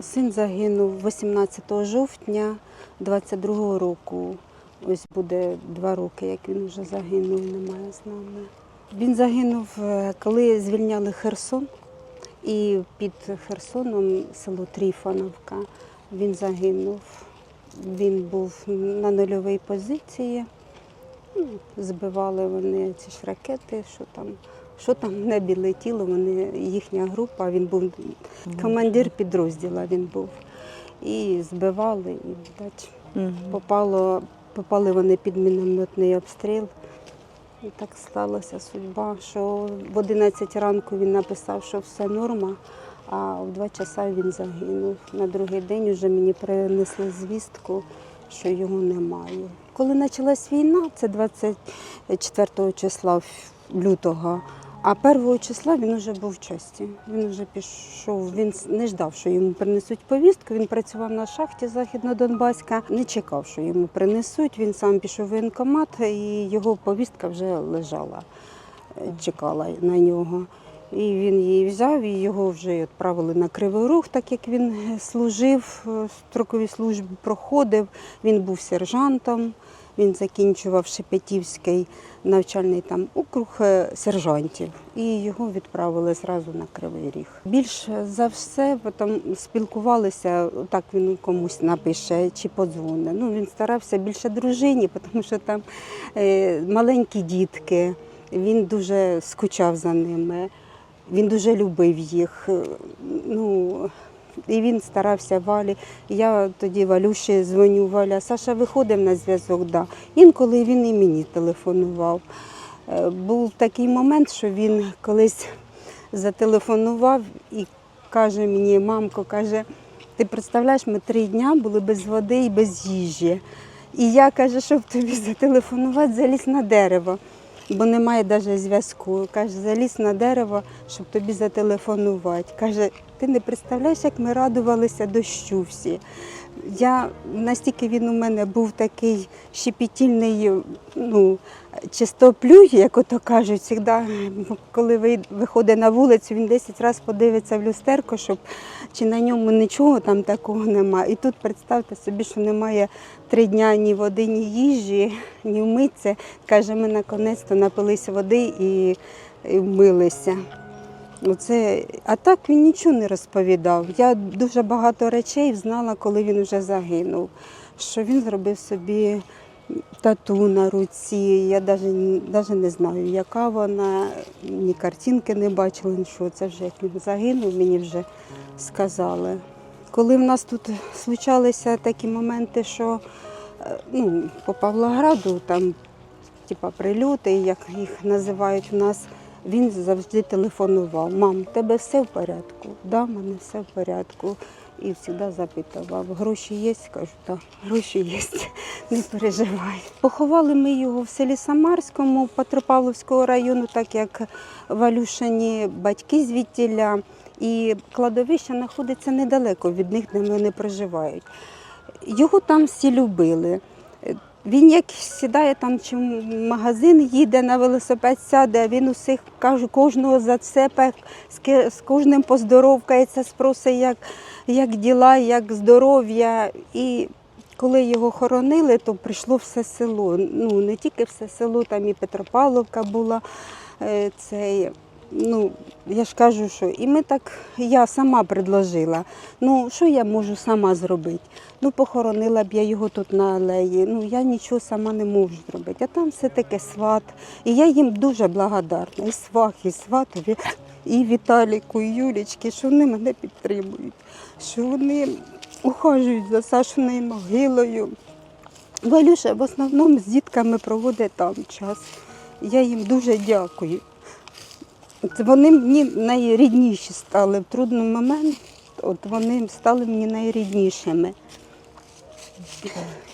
Син загинув 18 жовтня 22 року. Ось буде два роки, як він вже загинув, немає з нами. Він загинув, е, коли звільняли Херсон, і під Херсоном село Тріфановка. Він загинув. Він був на нульовій позиції. Ну, Збивали вони ці ж ракети, що там, що там в небі летіло. Вони, їхня група, він був командир підрозділу, він був. І збивали, і бач, попало, попали вони під мінометний обстріл. І так сталася судьба, що в 11 ранку він написав, що все норма, а в 2 часа він загинув. На другий день вже мені принесли звістку, що його немає. Коли почалась війна, це 24 числа лютого, а 1 числа він вже був в часті. Він вже пішов, він не ждав, що йому принесуть повістку. Він працював на шахті Західнодонбаська, не чекав, що йому принесуть. Він сам пішов в воєнкомат, і його повістка вже лежала, е, чекала на нього. І він її взяв, і його вже відправили на Кривий Рух, так як він е, служив, е, строкові служби проходив. Він був сержантом, він закінчував Шепетівський навчальний там округ е, сержантів, і його відправили зразу на Кривий Ріг. Більше за все потім спілкувалися, так він комусь напише чи подзвоне. Ну він старався більше дружині, тому що там е, маленькі дітки. Він дуже скучав за ними. Він дуже любив їх. Е, Ну, і він старався Валі. Я тоді Валюші дзвоню, Валя, Саша виходив на зв'язок, да. Інколи він і мені телефонував. Е, Був такий момент, що він колись зателефонував і каже мені, мамко, каже, ти представляєш, ми три дня були без води і без їжі. І я каже, щоб тобі зателефонувати, заліз на дерево, бо немає навіть зв'язку. Каже, заліз на дерево, щоб тобі зателефонувати. Каже, ти не представляєш, як ми радувалися дощу всі. Я настільки він у мене був такий щепетільний, ну, чистоплюй, як ото кажуть, завжди, коли виходить на вулицю, він 10 разів подивиться в люстерко, щоб чи на ньому нічого там такого немає. І тут представте собі, що немає три дня ні води, ні їжі, ні вмитися. Каже, ми наконець-то напилися води і, і вмилися. Оце, а так він нічого не розповідав. Я дуже багато речей знала, коли він вже загинув. Що він зробив собі тату на руці. Я навіть не знаю, яка вона, ні картинки не бачила, нічого. Це вже як він загинув, мені вже сказали. Коли в нас тут случалися такі моменти, що е, ну, по Павлограду там типа прильоти, як їх називають у нас, він завжди телефонував. Мам, в тебе все в порядку? Да, в мене все в порядку. І завжди запитував, гроші є? Кажу, так, гроші є, не переживай. Поховали ми його в селі Самарському Петропавловського району, так як Валюшині батьки звідтіля. І кладовище знаходиться недалеко від них, де вони проживають. Його там всі любили. Він як сідає там чи в магазин, їде на велосипед, сяде, він усіх каже, кожного зацепе, з кожним поздоровкається, спросить, як, як діла, як здоров'я. І коли його хоронили, то прийшло все село. Ну, не тільки все село, там і Петропавловка була. е, Цей, ну, я ж кажу, що і ми так, я сама предложила. Ну, що я можу сама зробити? Ну, похоронила б я його тут на алеї. Ну, я нічого сама не можу зробити. А там все таке сват. І я їм дуже благодарна. І свах, і сватові, і Віталіку, і Юлічки, що вони мене підтримують, що вони ухажують за Сашиною могилою. Валюша в основному з дітками проводить там час. Я їм дуже дякую. Вони мені найрідніші стали в трудний момент. От вони стали мені найріднішими.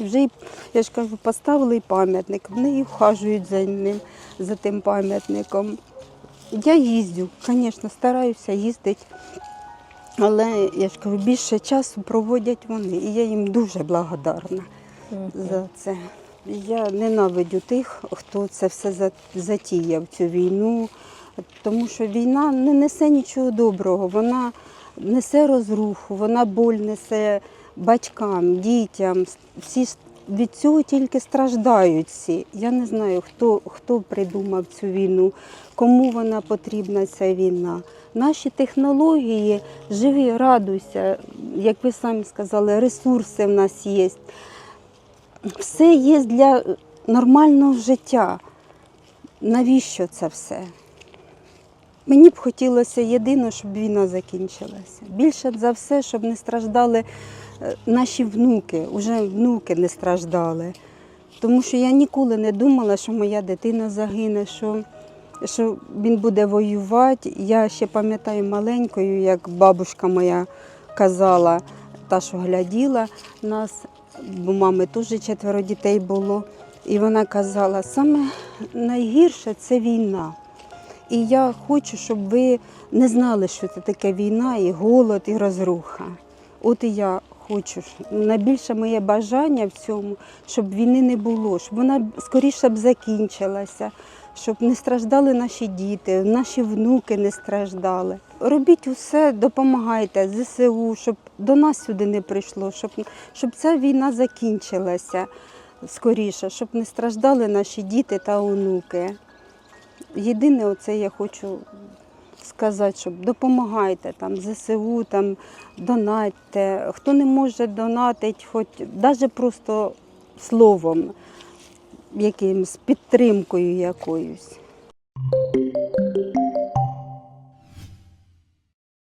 Вже, й, я ж кажу, поставили пам'ятник, вони і вхажують за ним, за тим пам'ятником. Я їздю, звісно, стараюся їздити, але я ж кажу, більше часу проводять вони. І я їм дуже благодарна за це. Я ненавидю тих, хто це все затіяв, цю війну, тому що війна не несе нічого доброго. Вона несе розруху, вона боль несе батькам, дітям. Всі від цього тільки страждають всі. Я не знаю, хто, хто придумав цю війну, кому вона потрібна, ця війна. Наші технології живі, радуйся, як ви самі сказали, ресурси в нас є. Все є для нормального життя. Навіщо це все? Мені б хотілося єдине, щоб війна закінчилася. Більше за все, щоб не страждали е, наші внуки, уже внуки не страждали. Тому що я ніколи не думала, що моя дитина загине, що, що він буде воювати. Я ще пам'ятаю маленькою, як бабушка моя казала, та, що гляділа нас, бо мами теж четверо дітей було. І вона казала, саме найгірше це війна. І я хочу, щоб ви не знали, що це таке війна, і голод, і розруха. От і я хочу. Найбільше моє бажання в цьому, щоб війни не було, щоб вона скоріше б закінчилася, щоб не страждали наші діти, наші внуки не страждали. Робіть усе, допомагайте ЗСУ, щоб до нас сюди не прийшло, щоб, щоб ця війна закінчилася скоріше, щоб не страждали наші діти та онуки. Єдине, оце я хочу сказати, щоб допомагайте там ЗСУ, там донатьте. Хто не може донатити, хоч навіть просто словом, якимось підтримкою якоюсь.